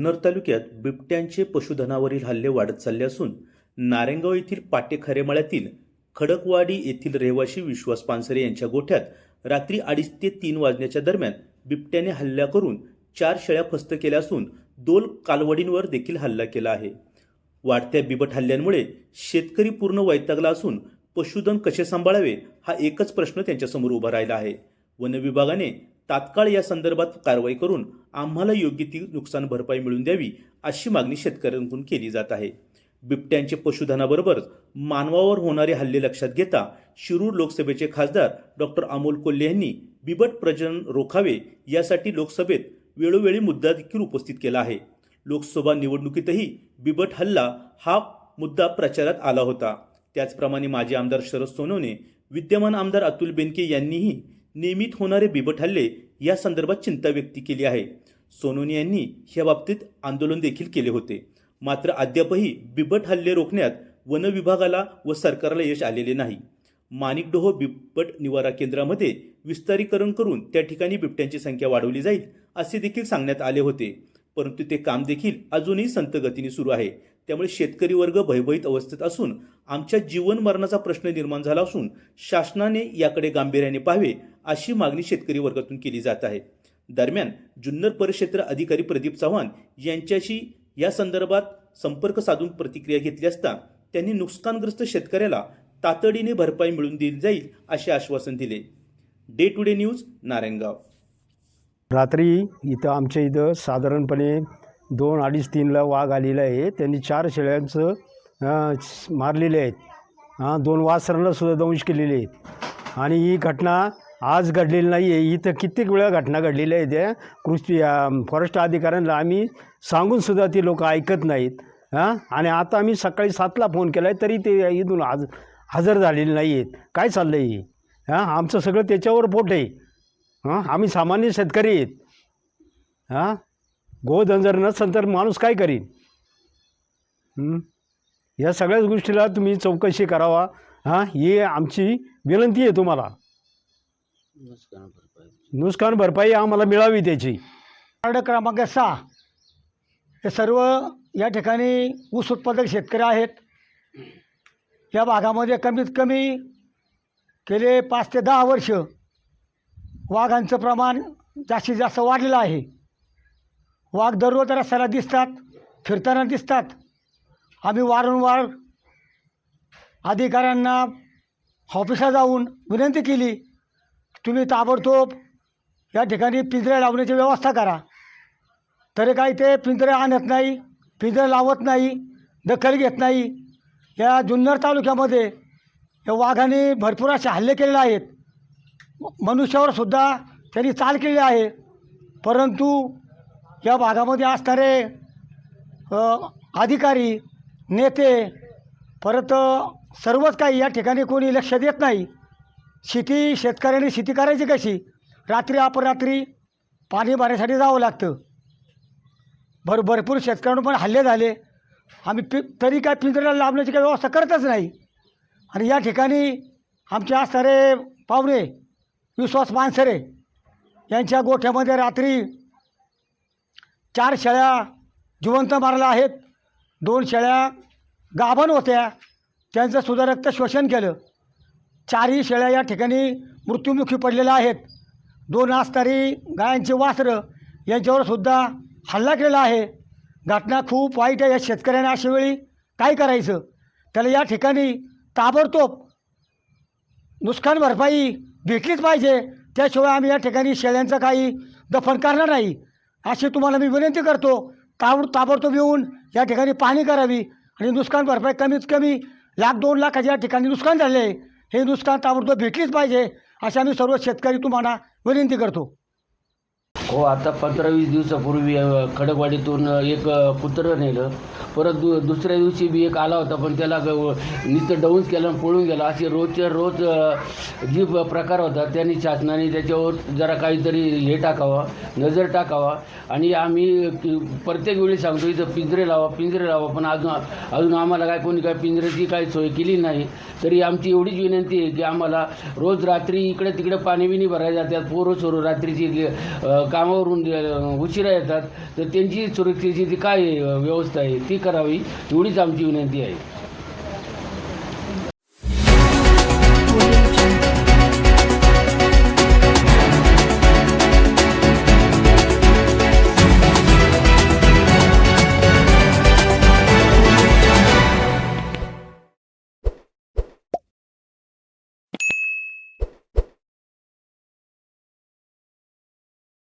जुन्नर तालुक्यात बिबट्यांचे पशुधनावरील हल्ले वाढत चालले असून नारेंगाव येथील पाटे खरेमाळ्यातील खडकवाडी येथील रहिवासी विश्वास पानसरे यांच्या गोठ्यात रात्री अडीच ते तीन वाजण्याच्या दरम्यान बिबट्याने हल्ला करून चार शेळ्या फस्त केल्या असून दोन कालवडींवर देखील हल्ला केला आहे. वाढत्या बिबट हल्ल्यांमुळे शेतकरी पूर्ण वैतागला असून पशुधन कसे सांभाळावे हा एकच प्रश्न त्यांच्यासमोर उभा राहिला आहे. वन विभागाने तात्काळ या संदर्भात कारवाई करून आम्हाला योग्य ती नुकसान भरपाई मिळून द्यावी अशी मागणी शेतकऱ्यांकडून केली जात आहे. बिबट्यांचे पशुधनाबरोबरच मानवावर होणारे हल्ले लक्षात घेता शिरूर लोकसभेचे खासदार डॉक्टर अमोल कोल्हे यांनी बिबट प्रजनन रोखावे यासाठी लोकसभेत वेळोवेळी मुद्दा देखील उपस्थित केला आहे. लोकसभा निवडणुकीतही बिबट हल्ला हा मुद्दा प्रचारात आला होता. त्याचप्रमाणे माजी आमदार शरद सोनवणे विद्यमान आमदार अतुल बेनके यांनीही नियमित होणारे बिबट हल्ले या संदर्भात चिंता व्यक्त केली आहे. सोनोनी यांनी या बाबतीत आंदोलन देखील केले होते. मात्र अद्यापही बिबट हल्ले रोखण्यात वन विभागाला व सरकारला यश आलेले नाही. माणिकडोह बिबट निवारा केंद्रामध्ये विस्तारीकरण करून त्या ठिकाणी बिबट्यांची संख्या वाढवली जाईल असे देखील सांगण्यात आले होते. परंतु ते काम देखील अजूनही संतगतीने सुरू आहे. त्यामुळे शेतकरी वर्ग भयभीत अवस्थेत असून आमच्या जीवन मरणाचा प्रश्न निर्माण झाला असून शासनाने याकडे गांभीर्याने पाहावे अशी मागणी शेतकरी वर्गातून केली जात आहे. दरम्यान जुन्नर परिक्षेत्र अधिकारी प्रदीप चव्हाण यांच्याशी या संदर्भात संपर्क साधून प्रतिक्रिया घेतली असता त्यांनी नुकसानग्रस्त शेतकऱ्याला तातडीने भरपाई मिळवून दिली जाईल असे आश्वासन दिले. Day to day news Narayangaon. रात्री इथं आमच्या इथं साधारणपणे दोन अडीच तीनला वाघ आलेला आहे. त्यांनी चार शेळ्यांचं मारलेले आहेत. हां दोन वासरांना सुद्धा दंश केलेले आहेत. आणि ही घटना आज घडलेली नाही आहे. इथं कित्येक वेळा घटना घडलेल्या आहेत. त्या कृषी फॉरेस्ट अधिकाऱ्यांना आम्ही सांगूनसुद्धा ती लोक ऐकत नाहीत. हां आणि आता आम्ही सकाळी सातला फोन केला आहे तरी ते इथून आज हजर झालेले नाही आहेत काय चाललं आहे हे? हां आमचं सगळं त्याच्यावर पोट आहे. हां? आम्ही सामान्य शेतकरी आहेत. हां? गोधन जर नसेल तर माणूस काय करीन? या सगळ्याच गोष्टीला तुम्ही चौकशी करावा. हां? ही आमची विनंती आहे तुम्हाला. नुकसान भरपाई आम्हाला मिळावी त्याची. वार्ड क्रमांक सहा. हे सर्व या ठिकाणी ऊस उत्पादक शेतकरी आहेत. या भागामध्ये कमीत कमी गेले पाच ते दहा वर्ष वाघांचं प्रमाण जास्तीत जास्त वाढलेलं आहे. वाघ दररोज रस्त्याला दिसतात फिरताना दिसतात. आम्ही वारंवार अधिकाऱ्यांना ऑफिसला जाऊन विनंती केली तुम्ही ताबडतोब या ठिकाणी पिंजरे लावण्याची व्यवस्था करा. तरी काही ते पिंजरे आणत नाही पिंजरे लावत नाही दखल घेत नाही. या जुन्नर तालुक्यामध्ये या वाघांनी भरपूर असे हल्ले केलेले आहेत. मनुष्यावर सुद्धा त्यांनी चाल केली आहे. परंतु या भागामध्ये असणारे अधिकारी नेते परत सर्वच काही या ठिकाणी कोणी लक्ष देत नाही. शेती शेतकऱ्यांनी शेती करायची कशी? रात्री अपरात्री पाणी भरण्यासाठी जावं लागतं. भर भरपूर शेतकऱ्यांवर पण हल्ले झाले. आम्ही पि तरी काय पिंजऱ्याला लाभण्याची काही व्यवस्था करतच नाही. आणि या ठिकाणी आमचे असणारे पाहुणे विश्वास मानसरे यांच्या गोठ्यामध्ये रात्री चार शेळ्या जिवंत मारल्या आहेत. दोन शेळ्या गाभण होत्या. त्यांचं सुद्धा रक्त शोषण केलं. चारही शेळ्या या ठिकाणी मृत्युमुखी पडलेल्या आहेत. दोन आस्तारी गायांचे वासरं यांच्यावर सुद्धा हल्ला केलेला आहे. घटना खूप वाईट आहे. या शेतकऱ्याने अशा वेळी काय करायचं? त्याला या ठिकाणी ताबडतोब नुकसान भरपाई भेटलीच पाहिजे. त्याशिवाय आम्ही या ठिकाणी शेळ्यांचं काही दफन करणार नाही. अशी तुम्हाला मी विनंती करतो. ताबड ताबडतोब येऊन या ठिकाणी पाहणी करावी आणि नुकसान भरपाई कमीत कमी लाख दोन लाखाच्या या ठिकाणी नुकसान झाले. हे नुकसान ताबडतोब भेटलीच पाहिजे अशी आम्ही सर्व शेतकरी तुम्हाला विनंती करतो. हो आता पंधरा वीस दिवसापूर्वी खडकवाडीतून एक अ, कुत्रं नेलं. परत दु दुसऱ्या दिवशी बी एक आला होता पण त्याला ग- नुसतं डाऊन्स केलं आणि पळून गेला. असे रोजच्या रोज जी प्रकार होता त्यांनी शासनाने त्याच्यावर जरा काहीतरी हे टाकावा नजर टाकावा. आणि आम्ही प्रत्येक वेळी सांगतो इथं पिंजरे लावा पिंजरे लावा पण अजून अजून आम्हाला काय कोणी काय पिंजऱ्याची काही सोय केली नाही. तरी आमची एवढीच विनंती आहे की आम्हाला रोज रात्री इकडे तिकडे पाणी बिणी भरायला जातात पोरं सोरं रात्रीची का कामावरून उशिरा येतात तर त्यांची सुरक्षेची ती काय व्यवस्था आहे ती करावी एवढीच आमची विनंती आहे.